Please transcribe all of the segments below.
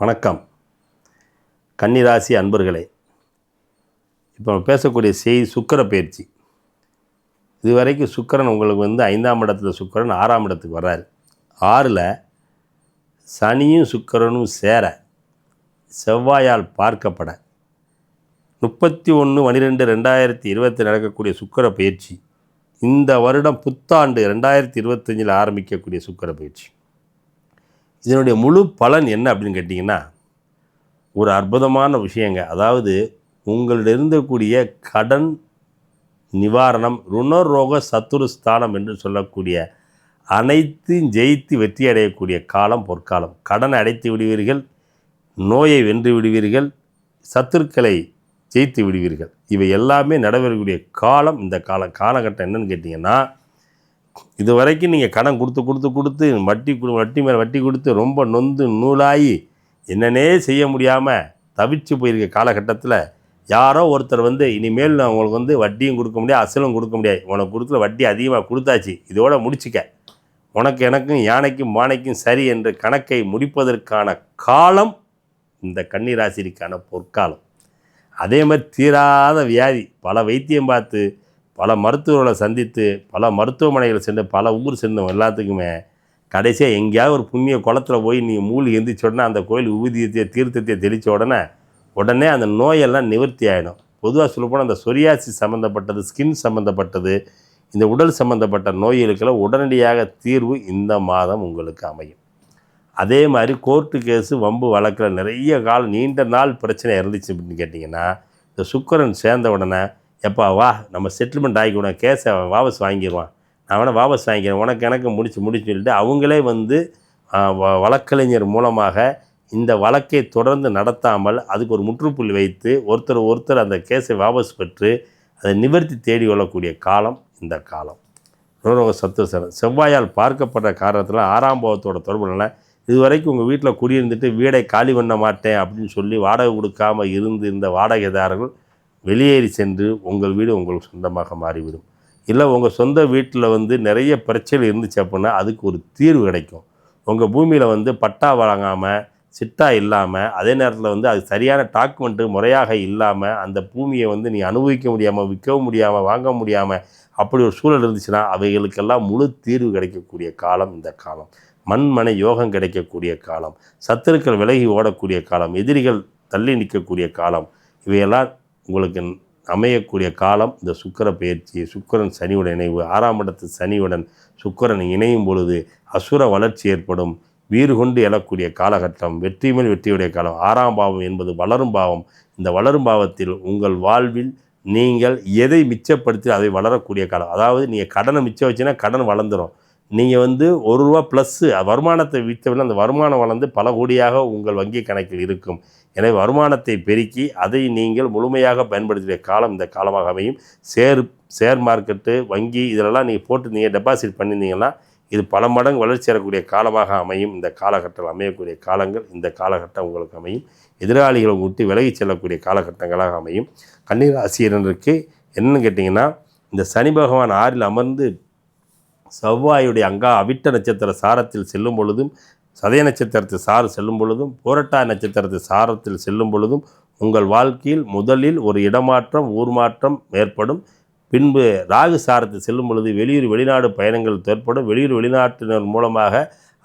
வணக்கம். கன்னிராசி அன்பர்களே இப்போ நம்ம பேசக்கூடிய செய்தி சுக்கிர பயிற்சி. இதுவரைக்கும் சுக்கரன் உங்களுக்கு வந்து ஐந்தாம் இடத்துல சுக்கிரன் ஆறாம் இடத்துக்கு வர்றாரு. ஆறில் சனியும் சுக்கரனும் சேர செவ்வாயால் பார்க்கப்பட. முப்பத்தி ஒன்று பனிரெண்டு ரெண்டாயிரத்தி இருபத்தி நடக்கக்கூடிய சுக்கிர பயிற்சி. இந்த வருடம் புத்தாண்டு ரெண்டாயிரத்தி இருபத்தஞ்சில் ஆரம்பிக்கக்கூடிய சுக்கர பயிற்சி. இதனுடைய முழு பலன் என்ன அப்படின்னு கேட்டிங்கன்னா ஒரு அற்புதமான விஷயங்க. அதாவது உங்களிடம் இருந்தக்கூடிய கடன் நிவாரணம் ருணரோக சத்துரு ஸ்தானம் என்று சொல்லக்கூடிய அனைத்தையும் ஜெயித்து வெற்றி அடையக்கூடிய காலம் பொற்காலம். கடன் அடைத்து விடுவீர்கள் நோயை வென்று விடுவீர்கள் சத்துருக்களை ஜெயித்து விடுவீர்கள். இவை எல்லாமே நடைபெறக்கூடிய காலம் இந்த கால காலகட்டம் என்னன்னு கேட்டிங்கன்னா இது வரைக்கும் நீங்கள் கடன் கொடுத்து கொடுத்து கொடுத்து வட்டி கொடு வட்டி மேலே வட்டி கொடுத்து ரொம்ப நொந்து நூலாகி என்னன்னே செய்ய முடியாமல் தவிச்சு போயிருக்க காலகட்டத்தில் யாரோ ஒருத்தர் வந்து இனிமேல் நான் உங்களுக்கு வந்து வட்டியும் கொடுக்க முடியாது அசலும் கொடுக்க முடியாது. உனக்கு கொடுத்துல வட்டி அதிகமாக கொடுத்தாச்சு இதோட முடிச்சுக்க. உனக்கு எனக்கும் யானைக்கும் மானைக்கும் சரி என்ற கணக்கை முடிப்பதற்கான காலம் இந்த கன்னிராசிரிக்கான பொற்காலம். அதே மாதிரி தீராத வியாதி பல வைத்தியம் பார்த்து பல மருத்துவர்களை சந்தித்து பல மருத்துவமனைகளை சென்று பல ஊர் சென்றவங்க எல்லாத்துக்குமே கடைசியாக எங்கேயாவது ஒரு புண்ணிய குளத்தில் போய் நீ மூழ்கி எந்திரிச்ச உடனே அந்த கோயில் உபதியத்தை தீர்த்தத்தை தெளித்த உடனே உடனே அந்த நோயெல்லாம் நிவர்த்தி ஆகிடும் பொதுவாக சொல்லப்போனால் அந்த சொரியாசி சம்மந்தப்பட்டது ஸ்கின் சம்மந்தப்பட்டது இந்த உடல் சம்மந்தப்பட்ட நோய்களுக்கெல்லாம் உடனடியாக தீர்வு இந்த மாதம் உங்களுக்கு அமையும். அதே மாதிரி கோர்ட்டு கேஸு வம்பு வழக்கில் நிறைய காலம் நீண்ட நாள் பிரச்சனை இருந்துச்சு அப்படின்னு கேட்டிங்கன்னா இந்த சுக்கரன் சேர்ந்த உடனே எப்பா வா நம்ம செட்டில்மெண்ட் ஆகிக்கூட கேஸை வாபஸ் வாங்கிடுவான் நான் வேணால் வாபஸ் வாங்கிக்கிறேன். உனக்கு எனக்கு முடிச்சு முடிச்சு சொல்லிட்டு அவங்களே வந்து வ- வழக்கறிஞர் மூலமாக இந்த வழக்கை தொடர்ந்து நடத்தாமல் அதுக்கு ஒரு முற்றுப்புள்ளி வைத்து ஒருத்தர் ஒருத்தர் அந்த கேஸை வாபஸ் பெற்று அதை நிவர்த்தி தேடி கொள்ளக்கூடிய காலம் இந்த காலம். நூறவங்க சத்து செவ்வாயால் பார்க்கப்பட்ட காரணத்தில் ஆறாம் பாவத்தோட தொடர்புனால இதுவரைக்கும் உங்கள் வீட்டில் குடியிருந்துட்டு வீடை காலி பண்ண மாட்டேன் அப்படின்னு சொல்லி வாடகை கொடுக்காம இருந்து இந்த வாடகைதாரர்கள் வெளியேறி சென்று உங்கள் வீடு உங்களுக்கு சொந்தமாக மாறிவிடும். இல்லை உங்கள் சொந்த வீட்டில் வந்து நிறைய பிரச்சனை இருந்துச்சு அப்படின்னா அதுக்கு ஒரு தீர்வு கிடைக்கும். உங்கள் பூமியில் வந்து பட்டா வழங்காமல் சிட்டா இல்லாமல் அதே நேரத்தில் வந்து அது சரியான டாக்குமெண்ட்டு முறையாக இல்லாமல் அந்த பூமியை வந்து நீ அனுபவிக்க முடியாமல் விற்கவும் முடியாமல் வாங்க முடியாமல் அப்படி ஒரு சூழல் இருந்துச்சுன்னா அவைகளுக்கெல்லாம் முழு தீர்வு கிடைக்கக்கூடிய காலம் இந்த காலம். மண்மனை யோகம் கிடைக்கக்கூடிய காலம். சத்துருக்கள் விலகி ஓடக்கூடிய காலம். எதிரிகள் தள்ளி நிற்கக்கூடிய காலம். இவையெல்லாம் உங்களுக்கு அமையக்கூடிய காலம் இந்த சுக்கிர பயிற்சி சுக்கிரன் சனியுடன் இணைவு ஆறாம் இடத்து சனியுடன் சுக்கிரன் இணையும் பொழுது அசுர வளர்ச்சி ஏற்படும். வீறு கொண்டு எழக்கூடிய காலகட்டம் வெற்றி மேல் வெற்றியுடைய காலம் ஆறாம் பாவம் என்பது வளரும் பாவம். இந்த வளரும் பாவத்தில் உங்கள் வாழ்வில் நீங்கள் எதை மிச்சப்படுத்தி அதை வளரக்கூடிய காலம்? அதாவது நீங்கள் கடனை மிச்சம் வச்சுன்னா கடன் வளர்ந்துடும் நீங்கள் வந்து ஒரு ரூபா ப்ளஸ்ஸு வருமானத்தை விற்றவில்லை அந்த வருமானம் வளர்ந்து பல கோடியாக உங்கள் வங்கி கணக்கில் இருக்கும். எனவே வருமானத்தை பெருக்கி அதை நீங்கள் முழுமையாக பயன்படுத்திய காலம் இந்த காலமாக அமையும். ஷேர் ஷேர் மார்க்கெட்டு வங்கி இதிலெல்லாம் நீங்கள் போட்டு நீங்கள் டெபாசிட் பண்ணியிருந்தீங்கன்னா இது பல மடங்கு வளர்ச்சி அடையக்கூடிய காலமாக அமையும். இந்த காலகட்டம் அமையக்கூடிய காலங்கள் இந்த காலகட்டம் உங்களுக்கு அமையும். எதிராளிகளை விட்டு விலகி செல்லக்கூடிய காலகட்டங்களாக அமையும். கன்னிராசியனருக்கு என்னன்னு கேட்டிங்கன்னா இந்த சனி பகவான் ஆறில் அமர்ந்து செவ்வாயுடைய அங்கா அவிட்ட நட்சத்திர சாரத்தில் செல்லும் பொழுதும் சதய நட்சத்திரத்து சாறு செல்லும் பொழுதும் போரட்டா நட்சத்திரத்து சாரத்தில் செல்லும் பொழுதும் உங்கள் வாழ்க்கையில் முதலில் ஒரு இடமாற்றம் ஊர் மாற்றம் ஏற்படும். பின்பு ராகு சாரத்தில் செல்லும் பொழுது வெளியூர் வெளிநாடு பயணங்கள் ஏற்படும். வெளியூர் வெளிநாட்டினர் மூலமாக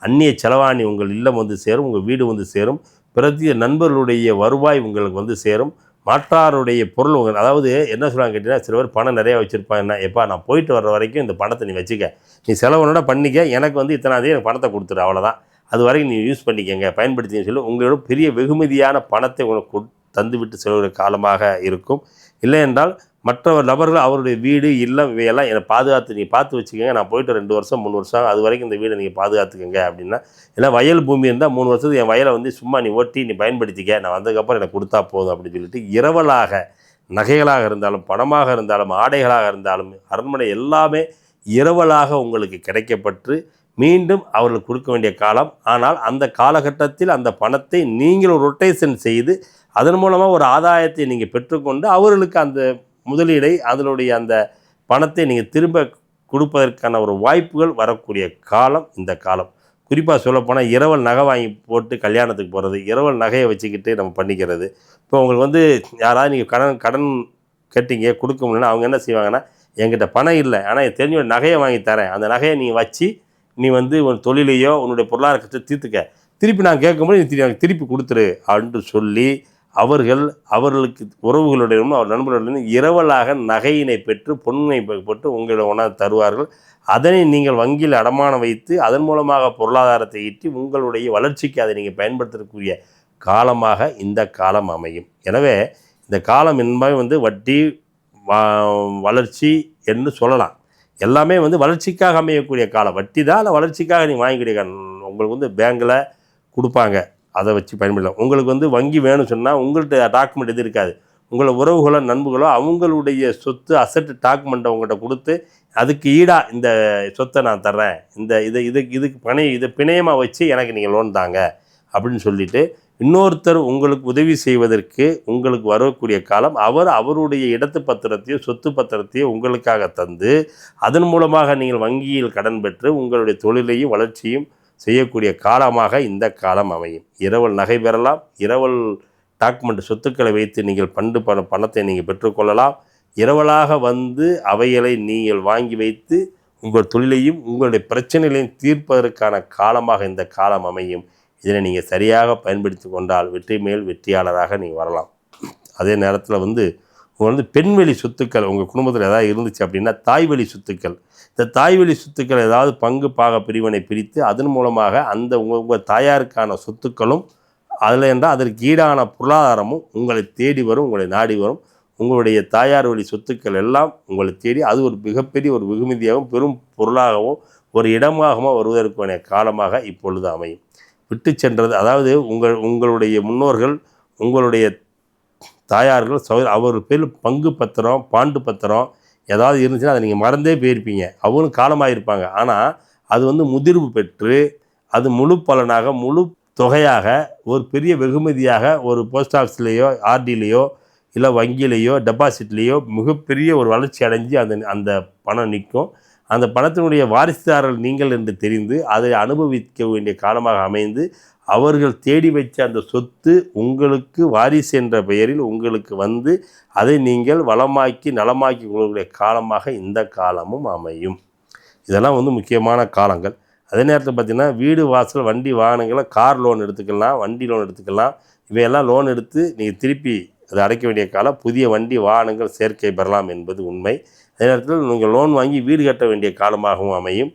அந்நிய செலவாணி உங்கள் இல்லம் வந்து சேரும் உங்கள் வீடு வந்து சேரும். பிரதிய நண்பர்களுடைய வருவாய் உங்களுக்கு வந்து சேரும். மாற்றாருடைய பொருள் உங்கள் அதாவது என்ன சொல்லுவாங்க கேட்டிங்கன்னா சில பேர் பணம் நிறையா வச்சுருப்பாங்க. என்ன எப்பா நான் போயிட்டு வர்ற வரைக்கும் இந்த பணத்தை நீ வச்சுக்க. நீ செலவுனோட பண்ணிக்க. எனக்கு வந்து இத்தனாந்தே எனக்கு பணத்தை கொடுத்துரு அவ்வளோதான் அது வரைக்கும் நீ யூஸ் பண்ணிக்கங்க பயன்படுத்தின்னு சொல்லி உங்களோட பெரிய வெகுமதியான பணத்தை உங்களுக்கு தந்துவிட்டு செல்கிற காலமாக இருக்கும். இல்லை என்றால் மற்ற நபர்கள் அவருடைய வீடு இல்லம் இவையெல்லாம் என்னை பாதுகாத்து நீங்கள் பார்த்து வச்சுக்கோங்க நான் போயிட்டு ரெண்டு வருஷம் மூணு வருஷம் அது வரைக்கும் இந்த வீடை நீங்கள் பாதுகாத்துக்கோங்க அப்படின்னா ஏன்னா வயல் பூமி இருந்தால் மூணு வருஷத்துக்கு என் வயலை வந்து சும்மா நீ ஓட்டி நீ பயன்படுத்திக்க நான் வந்ததுக்கப்புறம் எனக்கு கொடுத்தா போதும் அப்படின்னு சொல்லிட்டு இரவலாக நகைகளாக இருந்தாலும் பணமாக இருந்தாலும் ஆடைகளாக இருந்தாலும் அரண்மனை எல்லாமே இரவலாக உங்களுக்கு கிடைக்கப்பட்டு மீண்டும் அவர்களுக்கு கொடுக்க வேண்டிய காலம். ஆனால் அந்த காலகட்டத்தில் அந்த பணத்தை நீங்கள் ரொட்டேஷன் செய்து அதன் மூலமாக ஒரு ஆதாயத்தை நீங்கள் பெற்றுக்கொண்டு அவர்களுக்கு அந்த முதலீடை அதனுடைய அந்த பணத்தை நீங்கள் திரும்ப கொடுப்பதற்கான ஒரு வாய்ப்புகள் வரக்கூடிய காலம் இந்த காலம். குறிப்பாக சொல்லப்போனால் இரவல் நகை வாங்கி போட்டு கல்யாணத்துக்கு போகிறது இரவல் நகையை வச்சுக்கிட்டு நம்ம பண்ணிக்கிறது. இப்போ உங்களுக்கு வந்து யாராவது நீங்கள் கடன் கடன் கேட்டீங்க கொடுக்க முடியலன்னா அவங்க என்ன செய்வாங்கன்னா என்கிட்ட பணம் இல்லை ஆனால் எனக்கு தெரிஞ்ச ஒரு நகையை வாங்கி தரேன். அந்த நகையை நீ வச்சு நீ வந்து உன் தொழிலையோ உன்னுடைய பொருளாதாரத்தை தீர்த்துக்க. திருப்பி நான் கேட்கும்போது நீ திரு- திருப்பி கொடுத்துரு அப்படின்ட்டு சொல்லி அவர்கள் அவர்களுக்கு உறவுகளுடையும் அவர் நண்பர்களுடனும் இரவலாக நகையினை பெற்று பொன்னை பெற்று உங்களிடம் ஒன்றா தருவார்கள். அதனை நீங்கள் வங்கியில் அடமானம் வைத்து அதன் மூலமாக பொருளாதாரத்தை ஈட்டி உங்களுடைய வளர்ச்சிக்கு அதை நீங்கள் பயன்படுத்தக்கூடிய காலமாக இந்த காலம் அமையும். எனவே இந்த காலம் என்பது வந்து வட்டி வளர்ச்சி என்று சொல்லலாம். எல்லாமே வந்து வளர்ச்சிக்காக அமையக்கூடிய காலம். வட்டி தான் இல்லை வளர்ச்சிக்காக நீங்கள் வாங்கிக்கூடிய காலம் உங்களுக்கு வந்து பேங்கில் கொடுப்பாங்க. அதை வச்சு பயன்படுத்தலாம் உங்களுக்கு வந்து வங்கி வேணும் சொன்னால் உங்கள்கிட்ட டாக்குமெண்ட் எது இருக்காது. உங்களை உறவுகளோ நண்புகளோ அவங்களுடைய சொத்து அசட் டாக்குமெண்ட்டை உங்கள்கிட்ட கொடுத்து அதுக்கு ஈடாக இந்த சொத்தை நான் தர்றேன். இந்த இதை இதுக்கு இதுக்கு பணி இதை பிணையமாக வச்சு எனக்கு நீங்கள் லோன் தாங்க. அப்படின்னு சொல்லிட்டு இன்னொருத்தர் உங்களுக்கு உதவி செய்வதற்கு உங்களுக்கு வரக்கூடிய காலம் அவர் அவருடைய இடத்து பத்திரத்தையோ சொத்து பத்திரத்தையோ உங்களுக்காக தந்து அதன் மூலமாக நீங்கள் வங்கியில் கடன் பெற்று உங்களுடைய தொழிலையும் வளர்ச்சியும் செய்யக்கூடிய காலமாக இந்த காலம் அமையும். இரவல் நகை பெறலாம். இரவல் டாக்குமெண்ட் சொத்துக்களை வைத்து நீங்கள் பண்டு பண பணத்தை நீங்கள் பெற்றுக்கொள்ளலாம். இரவலாக வந்து அவைகளை நீங்கள் வாங்கி வைத்து உங்கள் தொழிலையும் உங்களுடைய பிரச்சனைகளையும் தீர்ப்பதற்கான காலமாக இந்த காலம் அமையும். இதனை நீங்கள் சரியாக பயன்படுத்தி கொண்டால் வெற்றி மேல் வெற்றியாளராக நீங்கள் வரலாம். அதே நேரத்தில் வந்து உங்கள் வந்து பெண்வெளி சொத்துக்கள் உங்கள் குடும்பத்தில் ஏதாவது இருந்துச்சு அப்படின்னா தாய்வழி சொத்துக்கள் இந்த தாய்வழி சொத்துக்கள் ஏதாவது பங்கு பாக பிரிவினை பிரித்து அதன் மூலமாக அந்த உங்கள் உங்கள் தாயாருக்கான சொத்துக்களும் அதில் என்றால் அதற்கு ஈடான பொருளாதாரமும் உங்களை தேடி வரும் உங்களை நாடி வரும். உங்களுடைய தாயார் வழி சொத்துக்கள் எல்லாம் உங்களை தேடி அது ஒரு மிகப்பெரிய ஒரு வெகுமதியாகவும் பெரும் பொருளாகவும் ஒரு இடமாகவும் வருவதற்கான காலமாக இப்பொழுது அமையும். விட்டு சென்றது அதாவது உங்கள் உங்களுடைய முன்னோர்கள் உங்களுடைய தாயார்கள் சௌ அவர் பேர் பங்கு பத்திரம் பாண்டு பத்திரம் ஏதாவது இருந்துச்சுன்னா அதை நீங்கள் மறந்தே போயிருப்பீங்க. அவங்களும் காலமாக இருப்பாங்க ஆனால் அது வந்து முதிர்வு பெற்று அது முழு பலனாக முழு தொகையாக ஒரு பெரிய வெகுமதியாக ஒரு போஸ்ட் ஆஃபீஸ்லேயோ ஆர்டிலேயோ இல்லை வங்கியிலேயோ டெபாசிட்லேயோ மிகப்பெரிய ஒரு வளர்ச்சி அடைஞ்சு அந்த அந்த பணம் நிற்கும். அந்த பணத்தினுடைய வாரிசுதாரர் நீங்கள் என்று தெரிந்து அதை அனுபவிக்க வேண்டிய காலமாக அமைந்து அவர்கள் தேடி வைத்த அந்த சொத்து உங்களுக்கு வாரிசு என்ற பெயரில் உங்களுக்கு வந்து அதை நீங்கள் வளமாக்கி நலமாக்கி கொள்ளக்கூடிய காலமாக இந்த காலமும் அமையும். இதெல்லாம் வந்து முக்கியமான காலங்கள். அதே நேரத்தில் பார்த்திங்கன்னா வீடு வாசல் வண்டி வாகனங்களை கார் லோன் எடுத்துக்கலாம் வண்டி லோன் எடுத்துக்கலாம். இவையெல்லாம் லோன் எடுத்து நீங்கள் திருப்பி அதை அடைக்க வேண்டிய காலம் புதிய வண்டி வாகனங்கள் சேர்க்கை பெறலாம் என்பது உண்மை. அதே நேரத்தில் நீங்கள் லோன் வாங்கி வீடு கட்ட வேண்டிய காலமாகவும் அமையும்.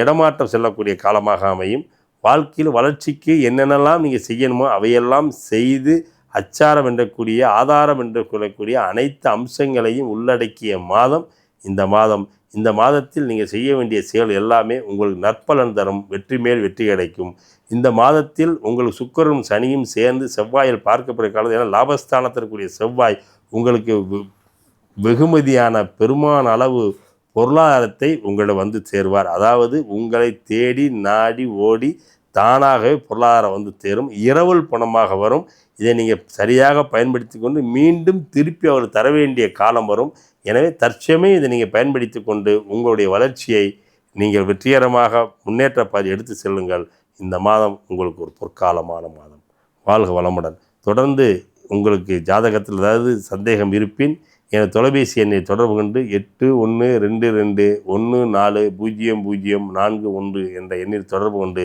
இடமாற்றம் செல்லக்கூடிய காலமாக அமையும். வாழ்க்கையில் வளர்ச்சிக்கு என்னென்னலாம் நீங்கள் செய்யணுமோ அவையெல்லாம் செய்து அச்சாரம் என்றக்கூடிய ஆதாரம் என்று சொல்லக்கூடிய அனைத்து அம்சங்களையும் உள்ளடக்கிய மாதம் இந்த மாதம். இந்த மாதத்தில் நீங்கள் செய்ய வேண்டிய செயல் எல்லாமே உங்களுக்கு நற்பலன் தரும் வெற்றி மேல் வெற்றி கிடைக்கும். இந்த மாதத்தில் உங்களுக்கு சுக்கரும் சனியும் சேர்ந்து செவ்வாயில் பார்க்கப்படுற காலத்தில் ஏன்னா லாபஸ்தானத்திற்குரிய செவ்வாய் உங்களுக்கு வெகுமதியான பெருமான அளவு பொருளாதாரத்தை உங்களை வந்து சேர்வார். அதாவது உங்களை தேடி நாடி ஓடி தானாகவே பொருளாதாரம் வந்து சேரும். இரவல் பணமாக வரும். இதை நீங்கள் சரியாக பயன்படுத்தி கொண்டு மீண்டும் திருப்பி அவர் தர வேண்டிய காலம் வரும். எனவே தற்சமே இதை நீங்கள் பயன்படுத்தி கொண்டு உங்களுடைய வளர்ச்சியை நீங்கள் வெற்றிகரமாக முன்னேற்ற பாதி எடுத்து செல்லுங்கள். இந்த மாதம் உங்களுக்கு ஒரு பொற்காலமான மாதம். வாழ்க வளமுடன். தொடர்ந்து உங்களுக்கு ஜாதகத்தில் ஏதாவது சந்தேகம் இருப்பின் எனது தொலைபேசி எண்ணை தொடர்பு கொண்டு எட்டு ஒன்று ரெண்டு ரெண்டு ஒன்று நாலு பூஜ்ஜியம் பூஜ்ஜியம் நான்கு ஒன்று என்ற எண்ணில் தொடர்பு கொண்டு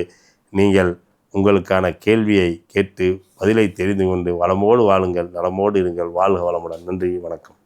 நீங்கள் உங்களுக்கான கேள்வியை கேட்டு பதிலை தெரிந்து கொண்டு வளமோடு வாழுங்கள் நலமோடு இருங்கள் வாழ்க வளமுடன். நன்றி வணக்கம்.